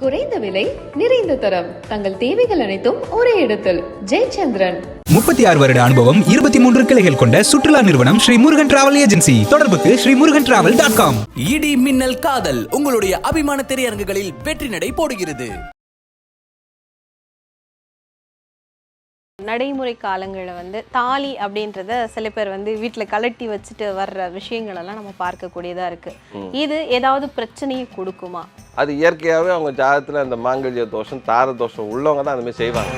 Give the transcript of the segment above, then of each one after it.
குறைந்த விலை நிறைந்த தரம். தங்கள் தேவைகள் அனைத்தும் ஒரே இடத்தில். ஜெயச்சந்திரன். முப்பத்தி ஆறு வருட அனுபவம் இருபத்தி மூன்று கிளைகள் கொண்ட சுற்றுலா நிறுவனம் ஸ்ரீ முருகன் டிராவல் ஏஜென்சி. தொடர்புக்கு Shri Murugan travel dot com. இடி மின்னல் காதல் உங்களுடைய அபிமான திரையரங்குகளில் வெற்றி நடை போடுகிறது. நடைமுறை காலங்களில் வந்து தாலி அப்படின்றத சில பேர் வந்து வீட்டில் கலட்டி வச்சுட்டு வர்ற விஷயங்கள் எல்லாம் நம்ம பார்க்கக்கூடியதாக இருக்கு. இது ஏதாவது பிரச்சனையை கொடுக்குமா? அது இயற்கையாகவே அவங்க ஜாதகத்தில் அந்த மாங்கல்ய தோஷம் தார தோஷம் உள்ளவங்க தான் அந்த மாதிரி செய்வாங்க.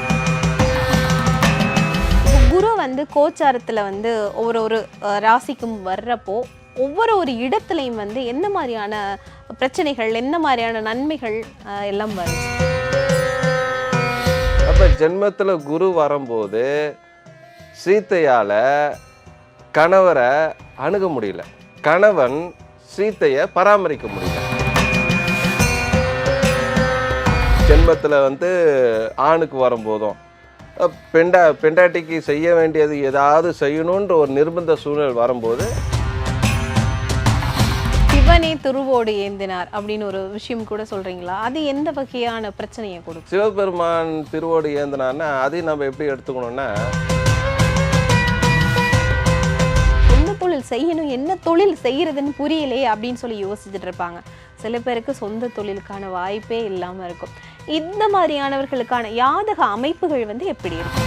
குரு வந்து கோச்சாரத்தில் வந்து ஒவ்வொரு ஒரு அஹ், ராசிக்கும் வர்றப்போ ஒவ்வொரு ஒரு இடத்துலையும் வந்து என்ன மாதிரியான பிரச்சனைகள் என்ன மாதிரியான நன்மைகள் எல்லாம் வரும்? அப்போ ஜென்மத்தில் குரு வரும்போது சீத்தையால் கணவரை அணுக முடியல. கணவன் சீத்தையை பராமரிக்க முடியல. ஜென்மத்தில் வந்து ஆணுக்கு வரும்போதும் பெண்டா பெண்டாட்டிக்கு செய்ய வேண்டியது ஏதாவது செய்யணுன்ற ஒரு நிர்பந்த சூழல் வரும்போது சிவனே துருவோடு ஏந்தினார் அப்படின்னு ஒரு விஷயம் கூட சொல்றீங்களா? அது எந்த வகையான பிரச்சனையை கொடுக்கும்? சிவபெருமான் திருவோடு ஏந்தினான்னா அதையும் நம்ம எப்படி எடுத்துக்கணும்னா சொந்த தொழில் செய்யணும் என்ன தொழில் செய்யறதுன்னு புரியலையே அப்படின்னு சொல்லி யோசிச்சுட்டு இருப்பாங்க. சில பேருக்கு சொந்த தொழிலுக்கான வாய்ப்பே இல்லாம இருக்கும். இந்த மாதிரியானவர்களுக்கான யாதக அமைப்புகள் வந்து எப்படி இருக்கும்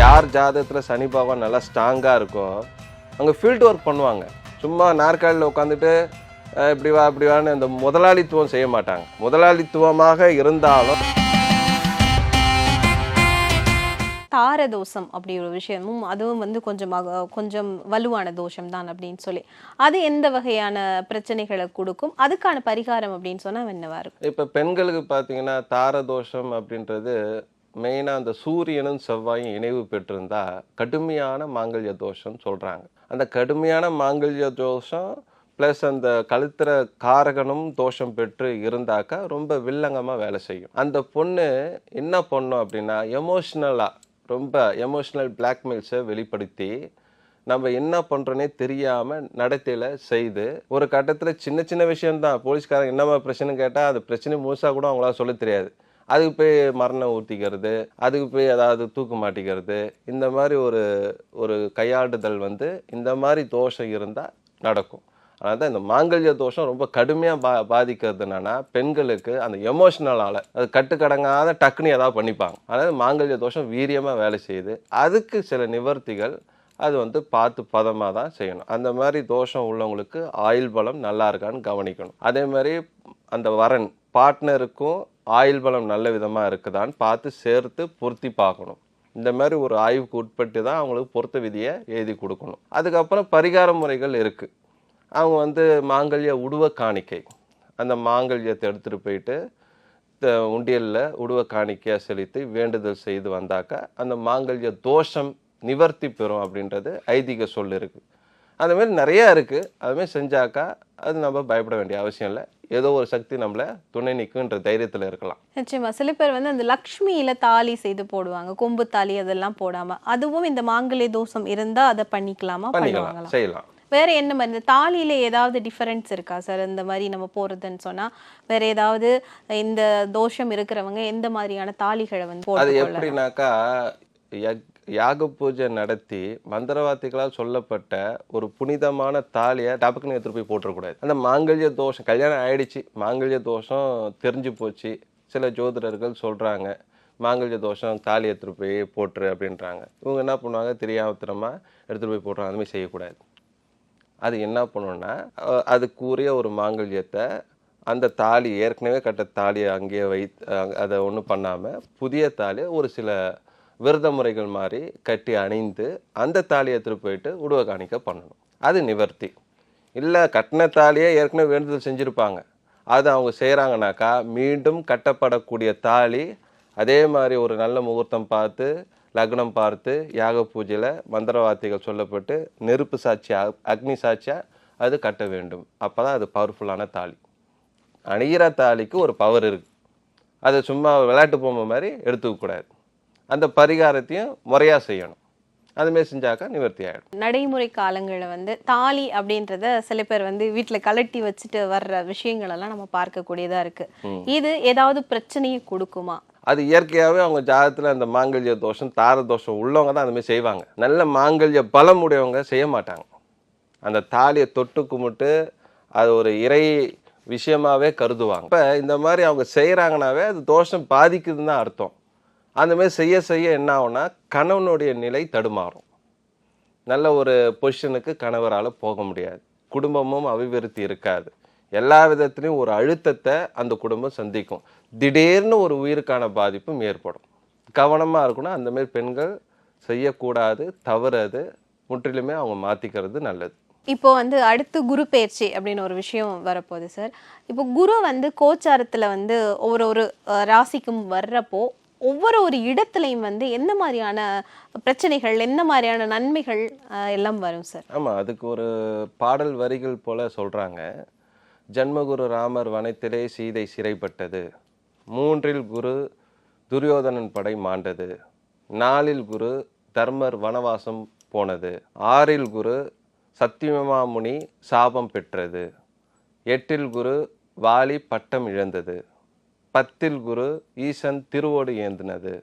யார் ஜாதகத்தில் சனி பகவான் நல்லா ஸ்ட்ராங்காக இருக்கோ அங்கே ஃபீல்டு ஒர்க் பண்ணுவாங்க. சும்மா நாற்காலியில் உட்காந்துட்டு இப்படி வா இப்படி வான்னு அந்த முதலாளித்துவம் செய்ய மாட்டாங்க. முதலாளித்துவமாக இருந்தாலும் தார தோஷம் அப்படி ஒரு விஷயமும் அதுவும் வந்து கொஞ்சம் கொஞ்சம் வலுவான தோஷம் தான் அப்படின்னு சொல்லி. அது எந்த வகையான பிரச்சனைகளை கொடுக்கும்? அதுக்கான பரிகாரம் அப்படின்னு சொன்னா என்னவா இருக்கும்? இப்போ பெண்களுக்கு பார்த்தீங்கன்னா தாரதோஷம் அப்படின்றது மெயினாக அந்த சூரியனும் செவ்வாயும் இணைவு பெற்றிருந்தா கடுமையான மாங்கல்ய தோஷம் சொல்கிறாங்க அந்த கடுமையான மாங்கல்ய தோஷம் ப்ளஸ் அந்த கழுத்துற காரகனும் தோஷம் பெற்று இருந்தாக்கா ரொம்ப வில்லங்கமாக வேலை செய்யும். அந்த பொண்ணு என்ன பண்ணும் அப்படின்னா எமோஷ்னலாக ரொம்ப எமோஷ்னல் பிளாக்மெயில்ஸை வெளிப்படுத்தி நம்ம என்ன பண்ணுறோன்னே தெரியாமல் நடத்தையில் செய்து ஒரு கட்டத்தில் சின்ன சின்ன விஷயம்தான். போலீஸ்காரங்க என்னம்மா பிரச்சனை கேட்டால் அது பிரச்சனை முழுசாக கூட அவங்களால சொல்ல தெரியாது. அதுக்கு போய் மரணம் ஊற்றிக்கிறது அதுக்கு போய் ஏதாவது தூக்கு மாட்டிக்கிறது இந்த மாதிரி ஒரு ஒரு கையாளுதல் வந்து இந்த மாதிரி தோஷம் இருந்தால் நடக்கும். அதனால தான் இந்த மாங்கல்ய தோஷம் ரொம்ப கடுமையாக பா பாதிக்கிறது என்னன்னா பெண்களுக்கு அந்த எமோஷனலால் அது கட்டுக்கடங்காத டக்குன்னு ஏதாவது பண்ணிப்பாங்க. அதாவது மாங்கல்ய தோஷம் வீரியமாக வேலை செய்யுது. அதுக்கு சில நிவர்த்திகள் அது வந்து பார்த்து பதமாக தான் செய்யணும். அந்த மாதிரி தோஷம் உள்ளவங்களுக்கு ஆயுள் பலம் நல்லா இருக்கான்னு கவனிக்கணும். அதே மாதிரி அந்த வரன் பார்ட்னருக்கும் ஆயுள் பலம் நல்ல விதமாக இருக்குதான்னு பார்த்து சேர்த்து பொருத்தி பார்க்கணும். இந்த மாதிரி ஒரு ஆய்வுக்கு உட்பட்டு தான் அவங்களுக்கு பொருத்த விதியை எழுதி கொடுக்கணும். அதுக்கப்புறம் பரிகார முறைகள் இருக்குது அவங்க வந்து மாங்கல்ய உடுவ காணிக்கை. அந்த மாங்கல்யத்தை எடுத்துகிட்டு போயிட்டு உண்டியல்ல உடுவ காணிக்கையாக செலுத்தி வேண்டுதல் செய்து வந்தாக்கா அந்த மாங்கல்ய தோஷம் நிவர்த்தி பெறும் அப்படின்றது ஐதீக சொல் இருக்கு. அந்த மாதிரி நிறைய இருக்கு. அது மாதிரி செஞ்சாக்கா அது நம்ம பயப்பட வேண்டிய அவசியம் இல்லை. ஏதோ ஒரு சக்தி நம்மளை துணை நிற்குன்ற தைரியத்தில் இருக்கலாம். நிச்சயமா. சில பேர் வந்து அந்த லக்ஷ்மியில தாலி செய்து போடுவாங்க. கொம்பு தாலி அதெல்லாம் போடாம. அதுவும் இந்த மாங்கல்ய தோஷம் இருந்தா அதை பண்ணிக்கலாமா? பண்ணிக்கலாம். செய்யலாம். வேற என்ன மாதிரி இந்த தாலியில ஏதாவது டிஃபரன்ஸ் இருக்கா சார் இந்த மாதிரி நம்ம போறதுன்னு சொன்னா வேற ஏதாவது இந்த தோஷம் இருக்கிறவங்க எந்த மாதிரியான தாலிகளை வந்து அது? எப்படின்னாக்கா யக்- யாக பூஜை நடத்தி மந்திரவாதிகளால் சொல்லப்பட்ட ஒரு புனிதமான தாலியை டபக்குன்னு எடுத்துட்டு போய் போட்டுறக்கூடாது. அந்த மாங்கல்ய தோஷம் கல்யாணம் ஆயிடுச்சு மாங்கல்ய தோஷம் தெரிஞ்சு போச்சு. சில ஜோதிடர்கள் சொல்றாங்க மாங்கல்ய தோஷம் தாலி எடுத்துட்டு போய் போட்டுரு அப்படின்றாங்க. இவங்க என்ன பண்ணுவாங்க தெரியாமத்தனமா எடுத்துட்டு போய் போட்டுறாங்க அந்த மாதிரி செய்யக்கூடாது. அது என்ன பண்ணுன்னா அதுக்குரிய ஒரு மாங்கல்யத்தை அந்த தாலி ஏற்கனவே கட்ட தாலியை அங்கேயே வைத்து அதை ஒன்றும் பண்ணாமல் புதிய தாலியை ஒரு சில விரத முறைகள் மாதிரி கட்டி அணிந்து அந்த தாலியை எடுத்துகிட்டு போயிட்டு உடுவ காணிக்க பண்ணணும். அது நிவர்த்தி. இல்லை கட்டின தாலியே ஏற்கனவே வேண்டுதல் செஞ்சுருப்பாங்க. அது அவங்க செய்கிறாங்கனாக்கா மீண்டும் கட்டப்படக்கூடிய தாலி அதே மாதிரி ஒரு நல்ல முகூர்த்தம் பார்த்து லக்னம் பார்த்து யாக பூஜையில் மந்திரவார்த்தைகள் சொல்லப்பட்டு நெருப்பு சாட்சியா அக்னி சாட்சியா அது கட்ட வேண்டும். அப்போ தான் அது பவர்ஃபுல்லான தாலி. அணிகிற தாலிக்கு ஒரு பவர் இருக்கு. அதை சும்மா விளையாட்டு பொம்மை மாதிரி எடுத்துக்க கூடாது அந்த பரிகாரத்தையும் முறையாக செய்யணும். அதுமாரி செஞ்சாக்கா நிவர்த்தி ஆகிடும் நடைமுறை காலங்களில் வந்து தாலி அப்படின்றத சில பேர் வந்து வீட்ல கலட்டி வச்சுட்டு வர்ற விஷயங்கள் எல்லாம் நம்ம பார்க்கக்கூடியதா இருக்கு. இது ஏதாவது பிரச்சனையை கொடுக்குமா? அது இயற்கையாகவே அவங்க ஜாதகத்தில் அந்த மாங்கல்ய தோஷம் தார தோஷம் உள்ளவங்க தான் அதுமாதிரி செய்வாங்க. நல்ல மாங்கல்ய பலம் உடையவங்க செய்ய மாட்டாங்க. அந்த தாலியை தொட்டு கும்பிட்டு அது ஒரு இறை விஷயமாகவே கருதுவாங்க. இப்போ இந்த மாதிரி அவங்க செய்கிறாங்கனாவே அது தோஷம் பாதிக்குதுன்னு தான் அர்த்தம். அந்தமாரி செய்ய செய்ய என்ன ஆகும்னா கணவனுடைய நிலை தடுமாறும். நல்ல ஒரு பொசிஷனுக்கு கணவரால் போக முடியாது. குடும்பமும் அபிவிருத்தி இருக்காது. எல்லா விதத்துலையும் ஒரு அழுத்தத்தை அந்த குடும்பம் சந்திக்கும். திடீர்னு ஒரு உயிருக்கான பாதிப்பும் ஏற்படும். கவனமாக இருக்கணும். அந்த மாதிரி பெண்கள் செய்யக்கூடாது தவறு அது முற்றிலுமே அவங்க மாற்றிக்கிறது நல்லது. இப்போ வந்து அடுத்து குரு பெயர்ச்சி அப்படின்னு ஒரு விஷயம் வரப்போகுது சார். இப்போ குரு வந்து கோச்சாரத்துல வந்து ஒவ்வொரு ஒரு ராசிக்கும் வர்றப்போ ஒவ்வொரு ஒரு இடத்துலையும் வந்து எந்த மாதிரியான பிரச்சனைகள் எந்த மாதிரியான நன்மைகள் எல்லாம் வரும் சார்? ஆமாம் அதுக்கு ஒரு பாடல் வரிகள் போல சொல்கிறாங்க ஜன்மகுரு ராமர் வனத்திலே சீதை சிறைப்பட்டது. மூன்றில் குரு துரியோதனன் படை மாண்டது. நாலில் குரு தர்மர் வனவாசம் போனது. ஆறில் குரு சத்தியமாமுனி சாபம் பெற்றது. எட்டில் குரு வாலி பட்டம் இழந்தது. பத்தில் குரு ஈசன் திருவோடு ஏந்தினது.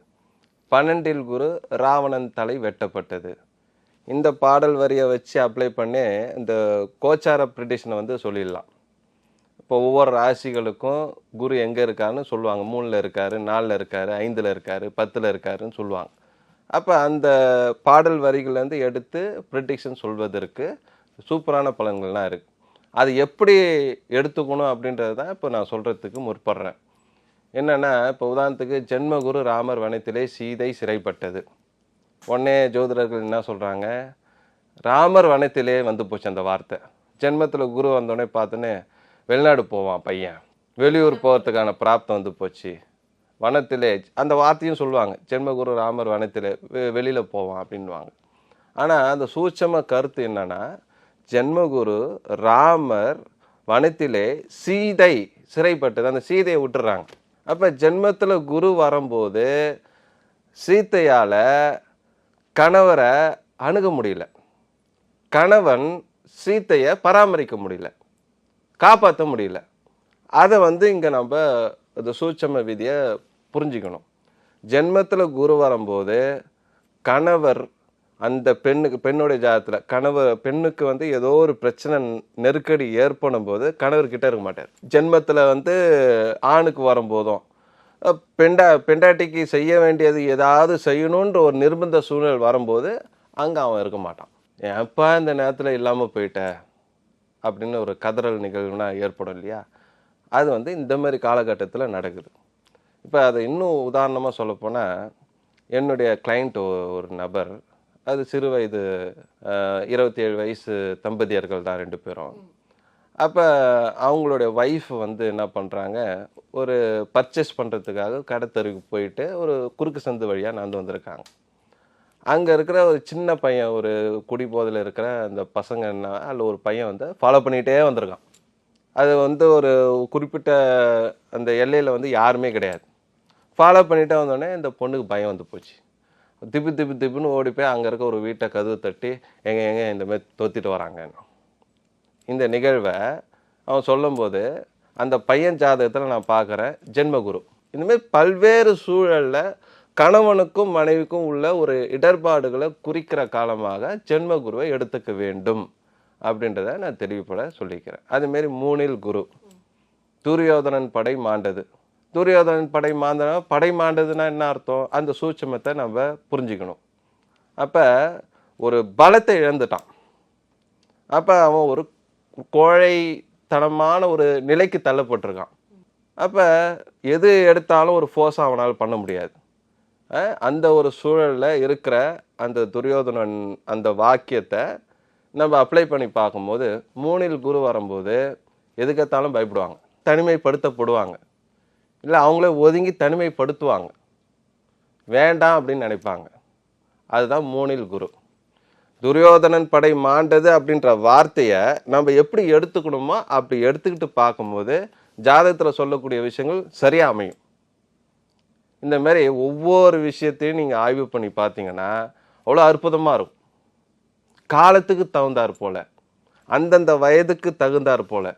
பன்னெண்டில் குரு ராவணன் தலை வெட்டப்பட்டது. இந்த பாடல் வரியை வச்சு அப்ளை பண்ணி இந்த கோச்சார ப்ரிடிஷனை வந்து சொல்லிடலாம். இப்போ ஒவ்வொரு ராசிகளுக்கும் குரு எங்கே இருக்காருன்னு சொல்லுவாங்க. மூணில் இருக்காரு நாலில் இருக்காரு ஐந்தில் இருக்காரு பத்தில் இருக்காருன்னு சொல்லுவாங்க. அப்போ அந்த பாடல் வரிகள்லேருந்து எடுத்து ப்ரிடிக்ஷன் சொல்வதற்கு சூப்பரான பலன்கள்லாம் இருக்குது அது எப்படி எடுத்துக்கணும் அப்படின்றது தான் இப்போ நான் சொல்கிறதுக்கு முற்படுறேன். என்னென்னா இப்போ உதாரணத்துக்கு ஜென்மகுரு ராமர் வனத்திலே சீதை சிறைப்பட்டது. உடனே ஜோதிடர்கள் என்ன சொல்கிறாங்க ராமர் வனத்திலே வந்து போச்சு அந்த வார்த்தை. ஜென்மத்தில் குரு வந்தோடனே பார்த்தோன்னே வெளிநாடு போவான் பையன். வெளியூர் போகிறதுக்கான பிராப்தம் வந்து போச்சு. வனத்திலே அந்த வார்த்தையும் சொல்லுவாங்க. ஜென்மகுரு ராமர் வனத்திலே வெ- போவான் அப்படின்வாங்க ஆனால் அந்த சூட்சம கருத்து என்னன்னா ஜென்மகுரு ராமர் வனத்திலே சீதை சிறைப்பட்டது. அந்த சீதையை விட்டுறாங்க. அப்போ ஜென்மத்தில் குரு வரும்போது சீத்தையால் கணவரை அணுக முடியல. கணவன் சீத்தையை பராமரிக்க முடியல. காப்பாற்ற முடியல. அதை வந்து இங்கே நம்ம இந்த சூட்சம விதியை புரிஞ்சுக்கணும். ஜென்மத்தில் குரு வரும்போது கணவர் அந்த பெண்ணுக்கு பெண்ணுடைய ஜாதத்தில் கணவர் பெண்ணுக்கு வந்து ஏதோ ஒரு பிரச்சனை நெருக்கடி ஏற்படும் போது கணவர்கிட்ட இருக்க மாட்டார். ஜென்மத்தில் வந்து ஆணுக்கு வரும்போதும் பெண்டா பெண்டாட்டிக்கு செய்ய வேண்டியது ஏதாவது செய்யணுன்ற ஒரு நிர்பந்த சூழ்நிலை வரும்போது அங்கே அவன் இருக்க மாட்டான். எப்போ இந்த நேரத்தில் இல்லாமல் போயிட்ட? அப்படின்னு ஒரு கதறல் நிகழ்வுனா ஏற்படும் இல்லையா? அது வந்து இந்த மாதிரி காலகட்டத்தில் நடக்குது. இப்போ அதை இன்னும் உதாரணமாக சொல்லப்போனால் என்னுடைய கிளைண்ட் ஒரு நபர் அது சிறு வயது இருபத்தி ஏழு வயசு தம்பதியர்கள் தான் ரெண்டு பேரும். அப்போ அவங்களுடைய ஒய்ஃப் வந்து என்ன பண்ணுறாங்க ஒரு பர்ச்சேஸ் பண்ணுறதுக்காக கடத்தருக்கு போயிட்டு ஒரு குறுக்கு சந்து வழியாக நடந்து வந்திருக்காங்க. அங்கே இருக்கிற ஒரு சின்ன பையன் ஒரு குடிபோதையில் இருக்கிற அந்த பசங்க என்ன அதில் ஒரு பையன் வந்து ஃபாலோ பண்ணிகிட்டே வந்திருக்கான். அது வந்து ஒரு குறிப்பிட்ட அந்த எல்லையில் வந்து யாருமே கிடையாது. ஃபாலோ பண்ணிகிட்டே வந்தோடனே இந்த பொண்ணுக்கு பயம் வந்து போச்சு. திப்பு திப்பு திப்புன்னு ஓடி போய் அங்கே இருக்க ஒரு வீட்டை கதவு தட்டி எங்க எங்கே இந்தமாரி தோத்திட்டு வராங்கன்னு. இந்த நிகழ்வை அவன் சொல்லும்போது அந்த பையன் ஜாதகத்தில் நான் பார்க்குறேன் ஜென்மகுரு. இந்தமாரி பல்வேறு சூழலில் கணவனுக்கும் மனைவிக்கும் உள்ள ஒரு இடர்பாடுகளை குறிக்கிற காலமாக ஜென்மகுருவை எடுத்துக்க வேண்டும் அப்படின்றத நான் தெளிவுபட சொல்லிக்கிறேன். அதுமாரி மூணில் குரு. துரியோதனன் படை மாண்டது. துரியோதனன் படை மாந்தனா படை மாண்டதுன்னா என்ன அர்த்தம்? அந்த சூட்சமத்தை நம்ம புரிஞ்சுக்கணும். அப்போ ஒரு பலத்தை இழந்துட்டான். அப்போ அவன் ஒரு கோழைத்தனமான ஒரு நிலைக்கு தள்ளப்பட்டிருக்கான். அப்போ எது எடுத்தாலும் ஒரு ஃபோர்ஸாக அவனால் பண்ண முடியாது. அந்த ஒரு சூழலில் இருக்கிற அந்த துரியோதனன் அந்த வாக்கியத்தை நம்ம அப்ளை பண்ணி பார்க்கும்போது மூணில் குரு வரும்போது எதுக்கத்தாலும் பயப்படுவாங்க. தனிமைப்படுத்தப்படுவாங்க. இல்லை அவங்களே ஒதுங்கி தனிமைப்படுத்துவாங்க. வேண்டாம் அப்படின்னு நினைப்பாங்க. அதுதான் மூணில் குரு. துரியோதனன் படை மாண்டது அப்படின்ற வார்த்தையை நம்ம எப்படி எடுத்துக்கணுமோ அப்படி எடுத்துக்கிட்டு பார்க்கும்போது ஜாதகத்தில் சொல்லக்கூடிய விஷயங்கள் சரியாக அமையும். இந்த மாதிரி ஒவ்வொரு விஷயத்தையும் நீங்கள் ஆய்வு பண்ணி பார்த்தீங்கன்னா அவ்வளோ அற்புதமாக இருக்கும். காலத்துக்கு தகுந்தாற் போல அந்தந்த வயதுக்கு தகுந்தாற் போல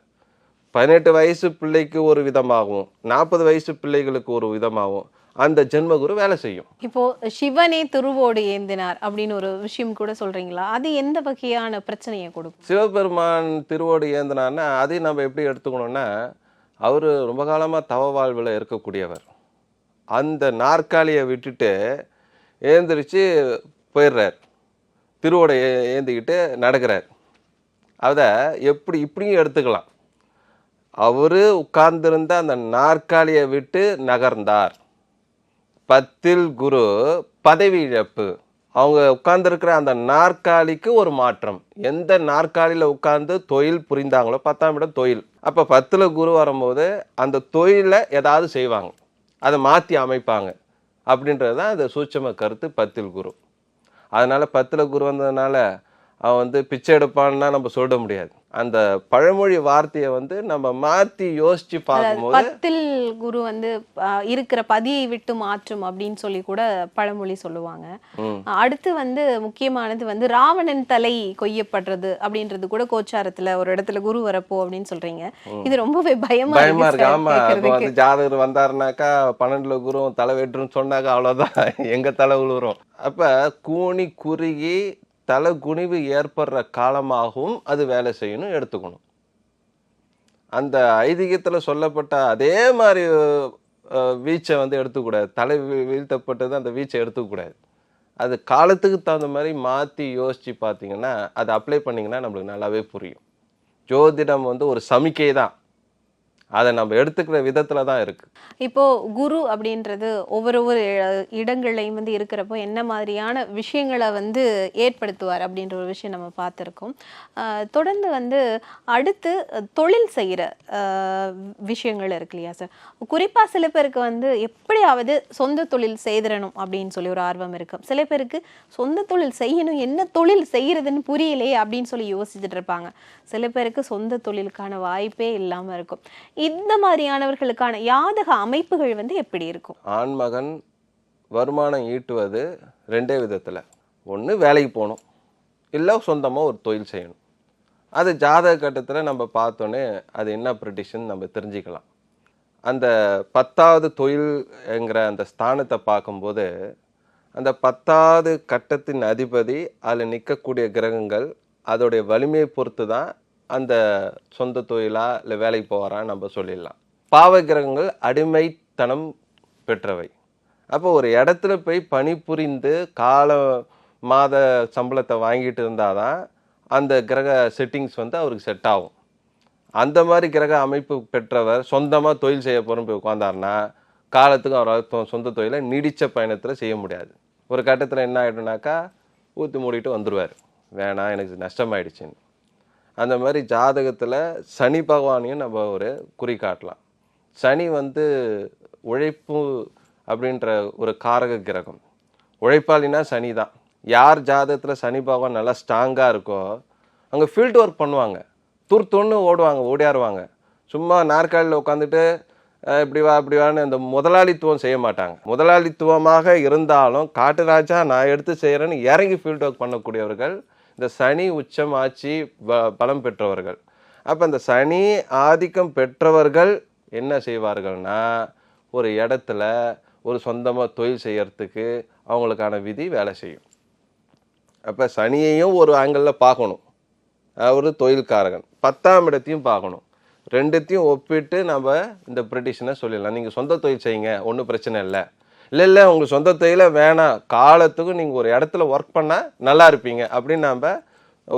பதினெட்டு வயசு பிள்ளைக்கு ஒரு விதமாகவும் நாற்பது வயசு பிள்ளைகளுக்கு ஒரு விதமாகவும் அந்த ஜென்மகுரு வேலை செய்யும். இப்போ சிவனே திருவோடு ஏந்தினார் அப்படின்னு ஒரு விஷயம் கூட சொல்றீங்களா? அது எந்த வகையான பிரச்சனையை கொடுக்கும்? சிவபெருமான் திருவோடு ஏந்தினான்னா அதையும் நம்ம எப்படி எடுத்துக்கணும்னா அவர் ரொம்ப காலமாக தவ வாழ்வில் இருக்கக்கூடியவர். அந்த நாற்காலியை விட்டுட்டு ஏந்திரிச்சு போயிடுறார். திருவோடை ஏ- ஏந்திக்கிட்டு நடக்கிறார். அதை எப்படி இப்படியும் எடுத்துக்கலாம். அவர் உட்கார்ந்திருந்த அந்த நாற்காலியை விட்டு நகர்ந்தார். பத்தில் குரு பதவி இழப்பு அவங்க உட்கார்ந்துருக்கிற அந்த நாற்காலிக்கு ஒரு மாற்றம். எந்த நாற்காலியில் உட்கார்ந்து தொழில் புரிந்தாங்களோ பத்தாம் இடம் தொழில். அப்போ பத்தில் குரு வரும்போது அந்த தொழிலை ஏதாவது செய்வாங்க. அதை மாற்றி அமைப்பாங்க. அப்படின்றது தான் அந்த சூட்சம கருத்து பத்தில் குரு. அதனால் பத்தில் குரு வந்ததுனால அவன் வந்து பிச்சை எடுப்பான்னா நம்ம சொல்ல முடியாது. அந்த பழமொழி வார்த்தையை வந்து நம்ம மாற்றி யோசிச்சு பார்க்கும்போது பத்தில் குரு வந்து இருக்கிற பதியை விட்டு மாற்றும் அப்படின்னு சொல்லி கூட பழமொழி சொல்லுவாங்க. அடுத்து வந்து முக்கியமானது வந்து ராவணன் தலை கொய்யப்படுறது அப்படின்றது கூட கோச்சாரத்துல ஒரு இடத்துல குரு வரப்போ அப்படின்னு சொல்றீங்க. இது ரொம்பவே பயமா பயமா இருக்கு. ஆமா. இப்போ. வந்து ஜாதகர் வந்தாருனாக்கா பன்னெண்டுல குருவும் தலை வெட்டுன்னு சொன்னாக்கா அவ்வளவுதான். எங்க தலை விழுவுறோம் அப்ப கூனி குறுகி தலை குனிவு ஏற்படுற காலமாகவும் அது வேலை செய்யணும் எடுத்துக்கணும். அந்த ஐதீகத்தில் சொல்லப்பட்ட அதே மாதிரி வீச்சை வந்து எடுத்துக்கூடாது தலை வீழ்த்தப்பட்டது அந்த வீச்சை எடுத்துக்கூடாது அது காலத்துக்கு தகுந்த மாதிரி மாற்றி யோசித்து பார்த்தீங்கன்னா அதை அப்ளை பண்ணிங்கன்னா நம்மளுக்கு நல்லாவே புரியும். ஜோதிடம் வந்து ஒரு சமிக்கை தான் அதை நம்ம எடுத்துக்கிற விதத்துல தான் இருக்கு. இப்போ குரு அப்படின்றது ஒவ்வொரு ஒவ்வொரு இடங்கள்லையும் வந்து இருக்கிறப்போ என்ன மாதிரியான விஷயங்களை வந்து ஏற்படுத்துவார் அப்படின்ற ஒரு விஷயம் நம்ம பார்த்துருக்கோம். தொடர்ந்து வந்து அடுத்து தொழில் செய்கிற விஷயங்கள் இருக்கு இல்லையா சார்? குறிப்பாக சில பேருக்கு வந்து எப்படியாவது சொந்த தொழில் செய்திடணும் அப்படின்னு சொல்லி ஒரு ஆர்வம் இருக்கும் சில பேருக்கு சொந்த தொழில் செய்யணும் என்ன தொழில் செய்கிறதுன்னு புரியலையே அப்படின்னு சொல்லி யோசிச்சுட்டு இருப்பாங்க. சில பேருக்கு சொந்த தொழிலுக்கான வாய்ப்பே இல்லாமல் இருக்கும். இந்த மாதிரியானவர்களுக்கான யாதக அமைப்புகள் வந்து எப்படி இருக்கும்? ஆண்மகன் வருமானம் ஈட்டுவது ரெண்டே விதத்தில். ஒன்று வேலைக்கு போகணும். இல்லை சொந்தமாக ஒரு தொழில் செய்யணும். அது ஜாதக கட்டத்தில் நம்ம பார்த்தோன்னே அது என்ன ப்ரிடிஷன் நம்ம தெரிஞ்சுக்கலாம். அந்த பத்தாவது தொழில்ங்கிற அந்த ஸ்தானத்தை பார்க்கும்போது அந்த பத்தாவது கட்டத்தின் அதிபதி அதில் நிற்கக்கூடிய கிரகங்கள் அதோடைய வலிமையை பொறுத்து தான் அந்த சொந்த தொழிலா இல்லை வேலைக்கு போகிறான்னு நம்ம சொல்லிடலாம். பாவ கிரகங்கள் அடிமைத்தனம் பெற்றவை. அப்போ ஒரு இடத்துல போய் பணிபுரிந்து கால மாத சம்பளத்தை வாங்கிட்டு இருந்தால் தான் அந்த கிரக செட்டிங்ஸ் வந்து அவருக்கு செட் ஆகும். அந்த மாதிரி கிரக அமைப்பு பெற்றவர் சொந்தமாக தொழில் செய்ய போகிறோம் போய் உட்காந்தாருன்னா காலத்துக்கு அவரால் சொந்த தொழிலை நீடித்த பயணத்தில் செய்ய முடியாது. ஒரு கட்டத்தில் என்ன ஆகிடும்னாக்கா ஊற்றி மூடிட்டு வந்துடுவார் வேணாம் எனக்கு நஷ்டமாயிடுச்சுன்னு. அந்த மாதிரி ஜாதகத்தில் சனி பகவானையும் நம்ம ஒரு குறி காட்டலாம். சனி வந்து உழைப்பு அப்படின்ற ஒரு காரக கிரகம். உழைப்பாளினா சனி தான் யார் ஜாதகத்தில் சனி பகவான் நல்லா ஸ்ட்ராங்காக இருக்கோ அங்கே ஃபீல்டு ஒர்க் பண்ணுவாங்க. துர்த்துன்னு ஓடுவாங்க ஓடியாருவாங்க. சும்மா நாற்காலியில் உட்காந்துட்டு இப்படி வா இப்படி வான்னு அந்த முதலாளித்துவம் செய்ய மாட்டாங்க. முதலாளித்துவமாக இருந்தாலும் காட்டு ராஜா நான் எடுத்து செய்கிறேன்னு இறங்கி ஃபீல்டு ஒர்க் பண்ணக்கூடியவர்கள் இந்த சனி உச்சம் ஆட்சி ப- பலம் பெற்றவர்கள். அப்போ இந்த சனி ஆதிக்கம் பெற்றவர்கள் என்ன செய்வார்கள்னா ஒரு இடத்துல ஒரு சொந்தமாக தொழில் செய்கிறதுக்கு அவங்களுக்கான விதி வேலை செய்யும். அப்போ சனியையும் ஒரு ஆங்கிளில் பார்க்கணும். அவர் தொழில்காரகன். பத்தாம் இடத்தையும் பார்க்கணும். ரெண்டுத்தையும் ஒப்பிட்டு நம்ம இந்த ப்ரிட்டிஷனை சொல்லிடலாம். நீங்கள் சொந்த தொழில் செய்யுங்க ஒன்றும் பிரச்சனை இல்லை. இல்லை இல்லை உங்களுக்கு சொந்த தொழில வேணாம். காலத்துக்கும் நீங்கள் ஒரு இடத்துல ஒர்க் பண்ணால் நல்லா இருப்பீங்க. அப்படின்னு நம்ம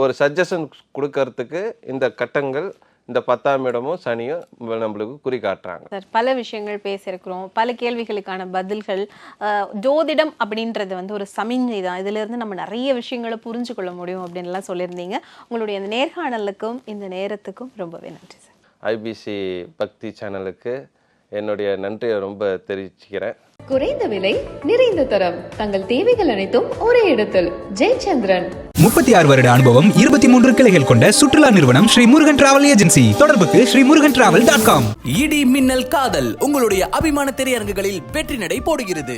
ஒரு சஜஷன் கொடுக்கறதுக்கு இந்த கட்டங்கள் இந்த பத்தாம் இடமும் சனியும் நம்மளுக்கு குறி காட்டுறாங்க. சார் பல விஷயங்கள் பேசியிருக்கிறோம். பல கேள்விகளுக்கான பதில்கள் ஜோதிடம் அப்படின்றது வந்து ஒரு சமிஞ்சை தான். இதுல இருந்து நம்ம நிறைய விஷயங்களை புரிஞ்சு கொள்ள முடியும் அப்படின்லாம் சொல்லியிருந்தீங்க. உங்களுடைய இந்த நேர்காணலுக்கும் இந்த நேரத்துக்கும் ரொம்பவே நன்றி சார். ஐபிசி பக்தி சேனலுக்கு என்னுடைய நன்றியை ரொம்ப தெரிவிச்சுக்கிறேன். குறைந்த விலை நிறைந்த தரம். தங்கள் தேவைகள் அனைத்தும் ஒரே இடத்தில். ஜெயச்சந்திரன். முப்பத்தி ஆறு வருட அனுபவம் இருபத்தி மூன்று கிளைகள் கொண்ட சுற்றுலா நிறுவனம் ஸ்ரீ முருகன் டிராவல் ஏஜென்சி தொடர்புக்கு Shri Murugan travel dot com இடி மின்னல் காதல் உங்களுடைய அபிமான திரையரங்குகளில் வெற்றி நடை போடுகிறது.